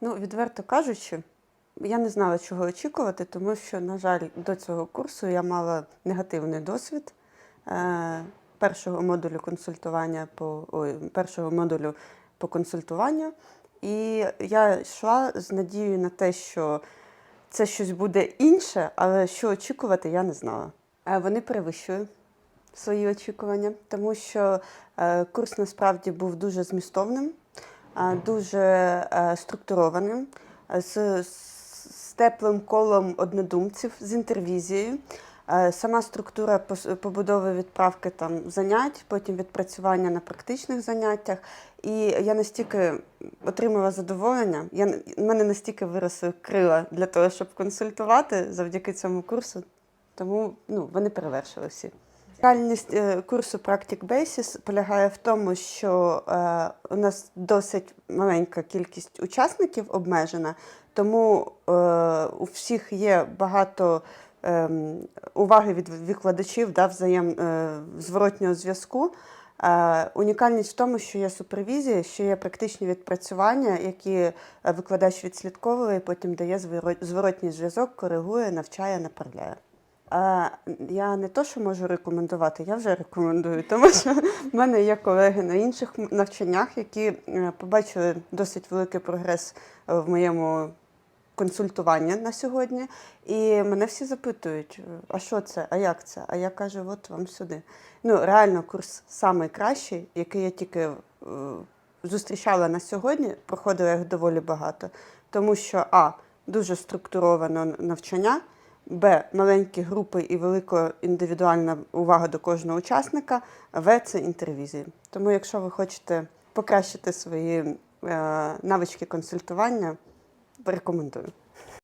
Ну, відверто кажучи, я не знала, чого очікувати, тому що, на жаль, до цього курсу я мала негативний досвід е, першого модулю консультування по ой, першого модулю по консультуванню. І я йшла з надією на те, що це щось буде інше, але що очікувати, я не знала. Е, Вони перевищують свої очікування, тому що е, курс насправді був дуже змістовним, дуже е, структурованим, е, з, з теплим колом однодумців, з інтервізією. Е, Сама структура побудови відправки там занять, потім відпрацювання на практичних заняттях. І я настільки отримала задоволення, я, в мене настільки виросли крила для того, щоб консультувати завдяки цьому курсу. Тому ну, вони перевершили всі. Реальність е, курсу Practic Basis полягає в тому, що е, у нас досить маленька кількість учасників обмежена, тому е, у всіх є багато ем, уваги від викладачів, да, взаєм зворотнього зв'язку. Унікальність в тому, що є супервізія, що є практичні відпрацювання, які викладач відслідковує, потім дає зворотній зв'язок, коригує, навчає, направляє. А, я не то, що можу рекомендувати, я вже рекомендую, тому що в мене є колеги на інших навчаннях, які е, побачили досить великий прогрес е, в моєму консультуванні на сьогодні. І мене всі запитують: е, а що це, а як це? А я кажу, от вам сюди. Ну, реально, курс найкращий, який я тільки зустрічала на сьогодні, проходила їх доволі багато. Тому що А, дуже структуровано навчання. Б. Маленькі групи і велика індивідуальна увага до кожного учасника. В. Це інтервізії. Тому, якщо ви хочете покращити свої е, навички консультування, рекомендую.